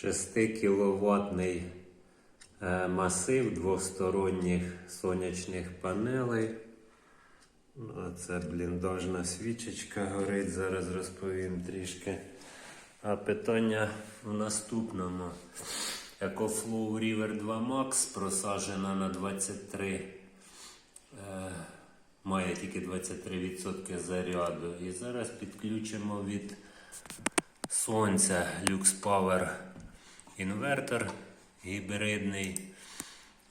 6 кіловатний е, масив двосторонніх сонячних панелей. Ну, Це бліндажна свічечка горить, зараз розповім трішки. А питання в наступному. EcoFlow River 2 Max просаджена на 23, е, має тільки 23% заряду. І зараз підключимо від сонця Lux Power інвертор гібридний.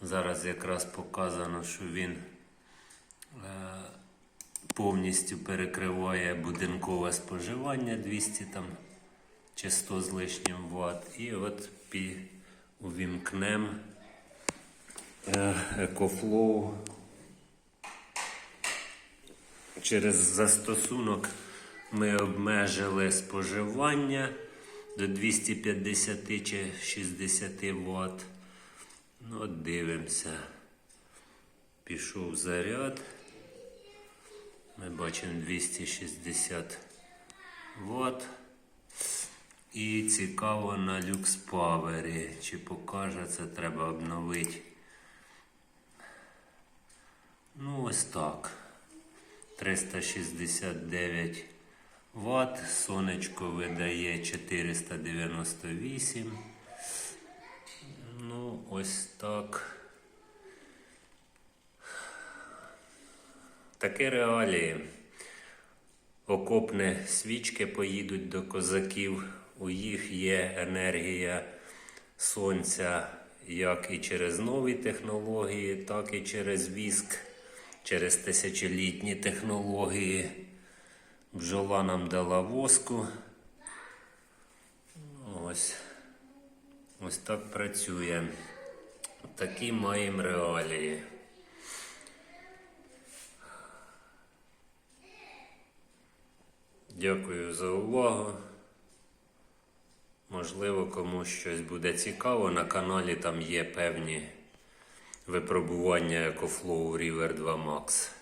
Зараз якраз показано, що він е, повністю перекриває будинкове споживання 200 там чи 100 з лишнім Вт. І от пі, е, EcoFlow через застосунок ми обмежили споживання до 250 чи 60 Вт. Ну, от дивимося. Пішов заряд. Ми бачимо 260 Вт. І цікаво на люкс павері. Чи покаже це треба обновити. Ну, ось так. 369 Вт. Сонечко видає 498. Ну, ось так. Таке реалії. Окопні свічки поїдуть до козаків. У їх є енергія сонця як і через нові технології, так і через віск, через тисячолітні технології. Бджола нам дала воску. Ось. Ось так працює. Такі маємо реалії. Дякую за увагу. Можливо, комусь щось буде цікаво. На каналі там є певні випробування EcoFlow River 2 Max.